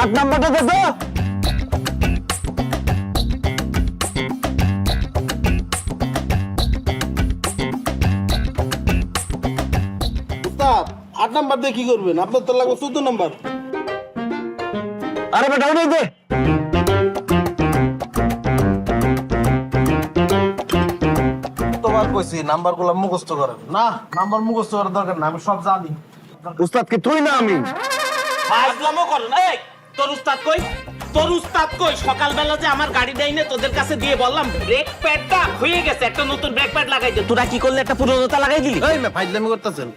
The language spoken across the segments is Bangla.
আট নাম্বারটা দে আট নাম্বার দিয়ে কি করবেন? আপনার তো লাগবে চোদ্দ নাম্বার। আরে বেটা ওটাই দে। তোমার কইছি নাম্বারগুলো মুখস্থ করেন। না নাম্বার মুখস্থ করার দরকার না আমি সব জানি। উস্তাদ কি তুই না আমি? ফাজলামো করো না এই! তোর উস্তাদ কই? তোর উস্তাদ কই? সকালবেলা যে আমার গাড়ি দেয় না, তোদের কাছে দিয়ে বললাম ব্রেক প্যাডটা হয়ে গেছে, একটা নতুন ব্রেক প্যাড লাগাই দে। তোরা কি করলে একটা পুরোনোটা লাগাই দিলি? ওই ফাইজলামি করতেছেন?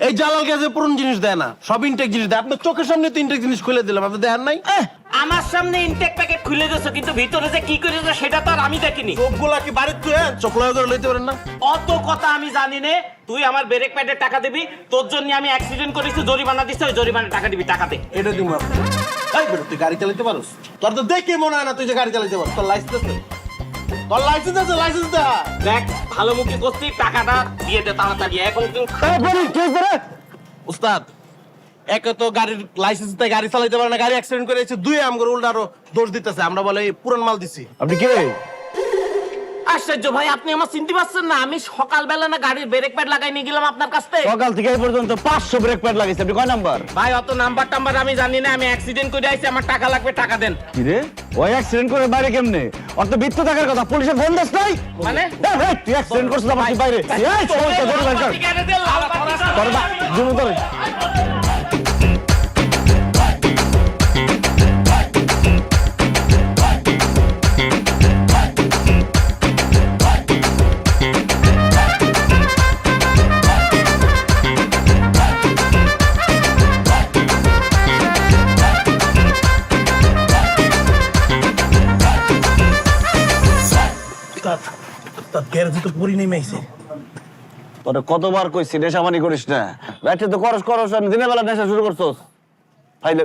এই জালাল গ্যাসে পুরন জিনিস দেয় না সব ইনটেক জিনিস দেয়। আপনার চোখের সামনে তো ইনটেক জিনিস খুলে দিলাম আপনি দেখেন নাই? আমার সামনে ইনটেক প্যাকেট খুলে দিয়েছ কিন্তু ভিতরে যে কি করেছ সেটা তো আর আমি দেখিনি। চোখগুলা কি বাড়ির তুই চোখ লয় করে লইতে পারেন না। অত কথা আমি জানি নে তুই আমার ব্রেক প্যাডের টাকা দিবি তোর জন্য আমি অ্যাক্সিডেন্ট করেছি জরিমানা দিচ্ছি ওই জরিমানা টাকা দিবি টাকা দে। এটা দিব এই বেরো তুই গাড়ি চালাতে পারোস? তোর তো দেখে মনে হয় না তুই যে গাড়ি চালাতে পারোস তোর লাইসেন্স আছে। তোর লাইসেন্স আছে লাইসেন্স দে। দেখ ভালো মুখে করছি টাকাটা দিয়ে দে তাড়াতাড়ি এখন তুই বলি কি হয়েছে উস্তাদ একে তো গাড়ির লাইসেন্স দেয় গাড়ি চালাইতে পারে না গাড়ি অ্যাক্সিডেন্ট করেছে দুই আমগর উল্টা আরও দোষ দিতেছে আমরা বলে পুরান মাল দিছি। আপনি কে আশ্চর্য ভাই আপনি আমার চিনতে পারছেন না আমি সকালবেলা না গাড়ির ব্রেক প্যাড লাগাই নিয়ে গেলাম আপনার কাছ থেকে সকাল থেকে এই পর্যন্ত পাঁচশো ব্রেক প্যাড লাগিয়েছে আপনি কয় নাম্বার ভাই অত নাম্বার টাম্বার আমি জানি না আমি অ্যাক্সিডেন্ট করে আইছি আমার টাকা লাগবে টাকা দেন কি রে ওই অ্যাক্সিডেন্ট করে বাইরে কেমনে ওর তো বৃত্ত থাকার কথা পুলিশের ফোন দিস নাই মানে তুই অ্যাক্সিডেন্ট করছিস আমার বাইরে এই সমস্যা ধরে কর তোর বা জুনু তোর উস্তাদ গ্যারেজে তো পরি নেমে আইছে। তোরে কতবার কইছি নেশামানি করিস না। রাতে তো করস করস আর দিনের বেলা নেশা শুরু করছস। ফাইলে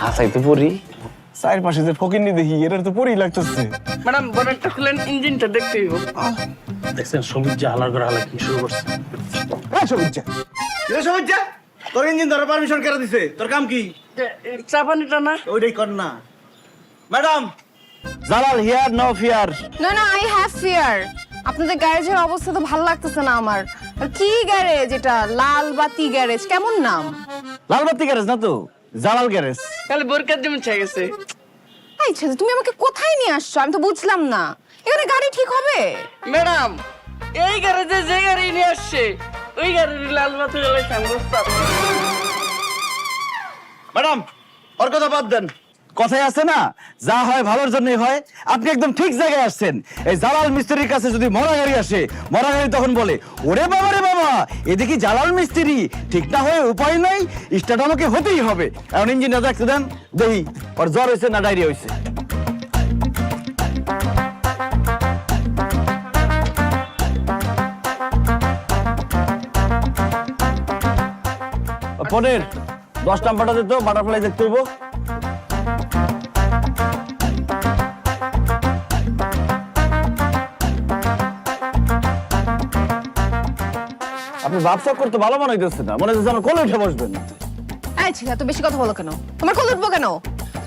হাসাই তো পড়ি চার পাশে যে ফকিন্নি দেখি এটার তো পড়ি লাগতেছে। ম্যাডাম বনেটটা খুলেন ইঞ্জিনটা দেখতে হইব। দেখছেন সবুজ যে হালার করে হালা কি শুরু করছে? তোর ইঞ্জিন ধরার পারমিশন কেন দিছে? তোর কাম কি? চা পানিটা না? ওইটাই কর না। Madam! Jalal here no fear না না আই হ্যাভ ফিয়ার আপনাদের গ্যারেজের অবস্থা তো ভালো লাগতেছে না আমার। আর কি গ্যারেজ এটা? লাল বাতি গ্যারেজ কেমন নাম? লালবাতি গ্যারেজ না তো? জালাল গ্যারেজ। খালি বোরকার দিন চাই গেছে। এই ছেলে তুমি আমাকে কোথায় নিয়ে আসছো? আমি তো বুঝলাম না। এখানে গাড়ি ঠিক হবে? ম্যাডাম এই গ্যারেজে যে গাড়ি নিয়ে আসছে ওই গাড়ির লাল বাতি জ্বালাইছে আমি ম্যাডাম ওর কথা বাদ দেন। কথায় আছে না যা হয় ভালোর জন্যই হয়। আপনি একদম ঠিক জায়গায় আসছেন। এই জালাল মিস্ত্রির কাছে যদি মরা গাড়ি আসে মরা গাড়ি তখন বলে ওরে বাবা রে বাবা, এদিকে জালাল মিস্ত্রি। ঠিক না হয়ে উপায় নাই, স্টার্ট আমাকে হতেই হবে। দেখতে দেন ওর জ্বর হয়েছে না ডায়রিয়া হয়েছে? পনেরো, দশ নাম্বারটা দিত বাটারফ্লাই দেখতে হইব। আপনি ব্যবসা করতে ভালো মনে হইতেছে না মনে হচ্ছে যেন কোলে উঠে বসবেন। এই ছেলে এত বেশি কথা বলো কেন? তোমার কোল উঠবো কেন?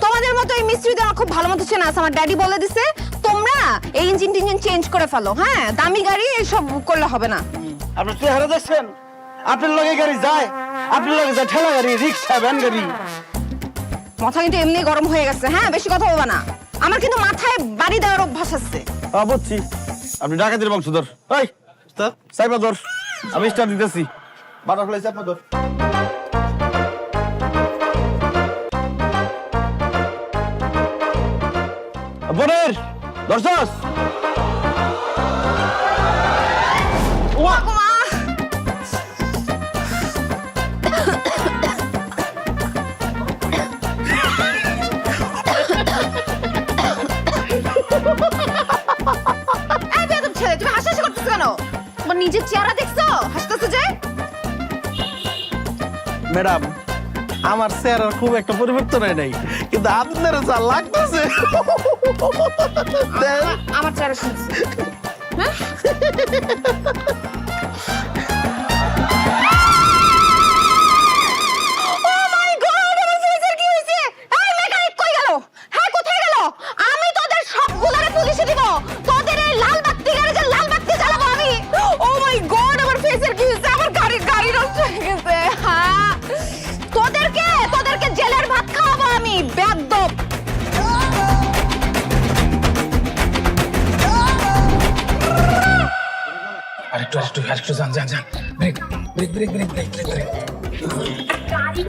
তোমাদের মতো এই মিস্ত্রিদের আমার খুব ভালো মতো চেনা আছে আমার ড্যাডি বলে দিছে তোমরা এই ইঞ্জিন টিঞ্জিন চেঞ্জ করে ফেলো হ্যাঁ? দামি গাড়ি এসব করলে হবে না। আপনি চেহারা দেখছেন? আপনার লগে গাড়ি যায় আপনার লগে যায় ঠেলা গাড়ি রিক্সা ভ্যান গাড়ি। মাথা কিন্তু এমনি গরম হয়ে গেছে হ্যাঁ? বেশি কথা বলবা না। আমার কিন্তু মাথায় বাড়ি দেওয়ার অভ্যাস আছে। বুঝছি আপনি ডাকাতির বংশধর। এই উস্তাদ সাইবা ধর আমি স্টার দিতেছি। বাটারফ্লাই চাপ ধর বোনের দর্শস নিজের চেহারা দেখছ? হাসতেছো যে? ম্যাডাম আমার চেহারার খুব একটা পরিবর্তন হয় নাই কিন্তু আপনার যা লাগতেছে। আমার চেহারা শুনছি। Oh আরেকটু আরেকটু আরেকটু যান যান যান brake brake brake brake brake brake